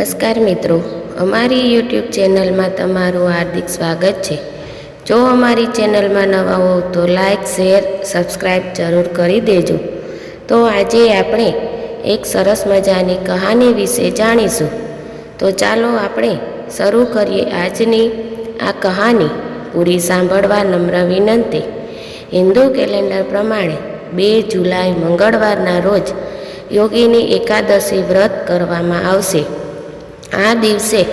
નમસ્કાર મિત્રો, અમારી યુટ્યુબ ચેનલમાં તમારું હાર્દિક સ્વાગત છે. જો અમારી ચેનલમાં નવા હો તો લાઈક, શેર સબસ્ક્રાઈબ જરૂર કરી દેજો. તો આજે આપણે એક સરસ મજાની કહાની વિશે જાણીશું. તો ચાલો આપણે શરૂ કરીએ આજની આ કહાની પૂરી સાંભળવા નમ્ર વિનંતી. હિન્દુ કેલેન્ડર પ્રમાણે બે જુલાઈ મંગળવારના રોજ યોગીની એકાદશી વ્રત કરવામાં આવશે. આ દિવસે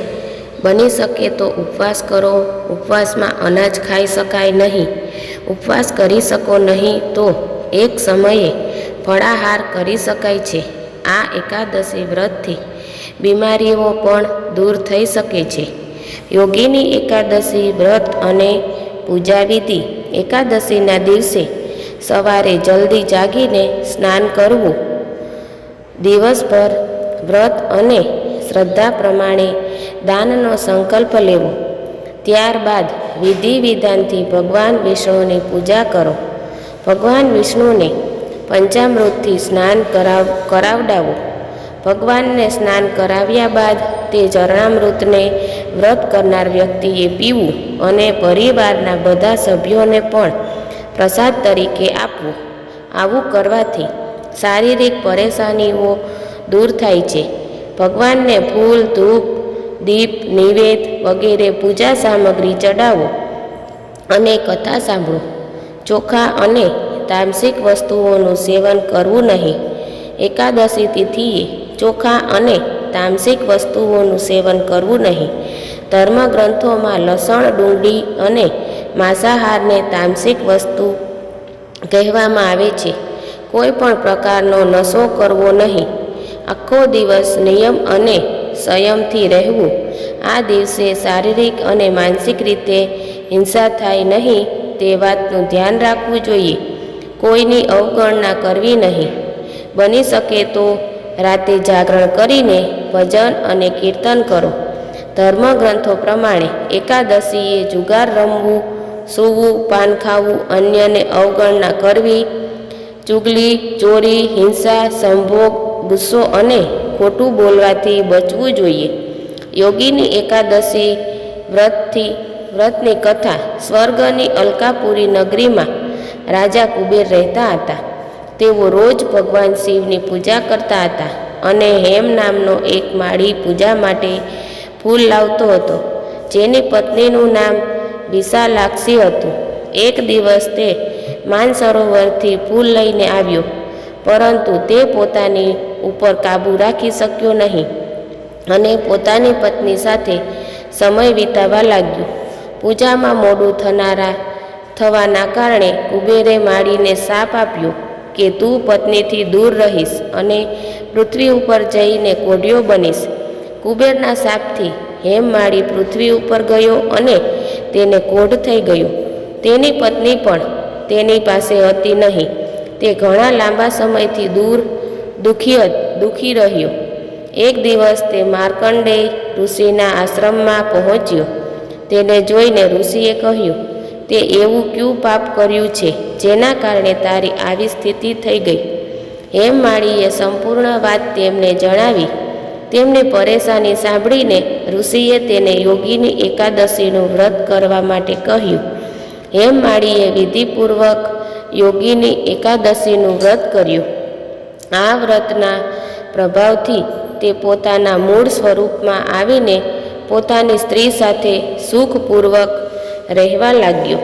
બની શકે તો ઉપવાસ કરો. ઉપવાસમાં અનાજ ખાઈ શકાય નહીં. ઉપવાસ કરી શકો નહીં તો એક સમયે ફળાહાર કરી શકાય છે. આ એકાદશી વ્રતથી બીમારીઓ પણ દૂર થઈ શકે છે. યોગીની એકાદશી વ્રત અને પૂજા વિધિ એકાદશીના દિવસે સવારે જલ્દી જાગીને સ્નાન કરવું. દિવસભર વ્રત અને શ્રદ્ધા પ્રમાણે દાનનો સંકલ્પ લેવો. ત્યારબાદ વિધિ વિધાનથી ભગવાન વિષ્ણુની પૂજા કરો. ભગવાન વિષ્ણુને પંચામૃતથી સ્નાન કરાવ, કરાવડાવો. ભગવાનને સ્નાન કરાવ્યા બાદ તે ચરણામૃતને વ્રત કરનાર વ્યક્તિએ પીવું અને પરિવારના બધા સભ્યોને પણ પ્રસાદ તરીકે આપવું. આવું કરવાથી શારીરિક પરેશાનીઓ દૂર થાય છે. ભગવાનને ફૂલ, ધૂપ, દીપ, નિવેદ વગેરે પૂજા સામગ્રી ચડાવો અને કથા સાંભળો. ચોખા અને તામસિક વસ્તુઓનું સેવન કરવું નહીં. એકાદશી તિથિએ ચોખા અને તામસિક વસ્તુઓનું સેવન કરવું નહીં. ધર્મગ્રંથોમાં લસણ, ડુંગળી અને માંસાહારને તામસિક વસ્તુ કહેવામાં આવે છે. કોઈ પણ પ્રકારનો નશો કરવો નહીં. આખો દિવસ નિયમ અને સંયમથી રહેવું. આ દિવસે શારીરિક અને માનસિક રીતે હિંસા થાય નહીં તે વાતનું ધ્યાન રાખવું જોઈએ. કોઈની અવગણના કરવી નહીં. બની શકે તો રાતે જાગરણ કરીને ભજન અને કીર્તન કરો. ધર્મગ્રંથો પ્રમાણે એકાદશીએ જુગાર રમવું, સૂવું, પાન ખાવું, અન્યને અવગણના કરવી, ચુગલી, ચોરી, હિંસા, સંભોગ ગુસ્સો અને ખોટું બોલવાથી બચવું જોઈએ. યોગીની એકાદશી વ્રતથી વ્રતની કથા સ્વર્ગની અલકાપુરી નગરીમાં રાજા કુબેર રહેતા હતા. તેઓ રોજ ભગવાન શિવની પૂજા કરતા હતા અને હેમ નામનો એક માળી પૂજા માટે ફૂલ લાવતો હતો, જેની પત્નીનું નામ વિશાલાક્ષી હતું. એક દિવસ તે માનસરોવરથી ફૂલ લઈને આવ્યો, પરંતુ તે પોતાની ઉપર કાબૂ રાખી શક્યો નહીં અને પોતાની પત્ની સાથે સમય વિતાવવા લાગ્યો. પૂજામાં મોડું થનારા થવાના કારણે કુબેરે માળીને સાપ આપ્યો કે, તું પત્નીથી દૂર રહીશ અને પૃથ્વી ઉપર જઈને કોઢિયો બનીશ. કુબેરના સાપથી હેમ માળી પૃથ્વી ઉપર ગયો અને તેને કોઢ થઈ ગયો. તેની પત્ની પણ તેની પાસે હતી નહીં. તે ઘણા લાંબા સમયથી દૂર દુઃખી દુઃખી રહ્યો. એક દિવસ તે માર્કંડેય ઋષિના આશ્રમમાં પહોંચ્યો. તેને જોઈને ઋષિએ કહ્યું, તે એવું ક્યું પાપ કર્યું છે, જેના કારણે તારી આવી સ્થિતિ થઈ ગઈ? હેમ માળીએ સંપૂર્ણ વાત તેમને જણાવી. તેમની પરેશાની સાંભળીને ઋષિએ તેને યોગીની એકાદશીનું વ્રત કરવા માટે કહ્યું. હેમ માળીએ વિધિપૂર્વક યોગીની એકાદશીનું વ્રત કર્યું. આ વ્રતના પ્રભાવથી તે પોતાના મૂળ સ્વરૂપમાં આવીને પોતાની સ્ત્રી સાથે સુખપૂર્વક રહેવા લાગ્યો.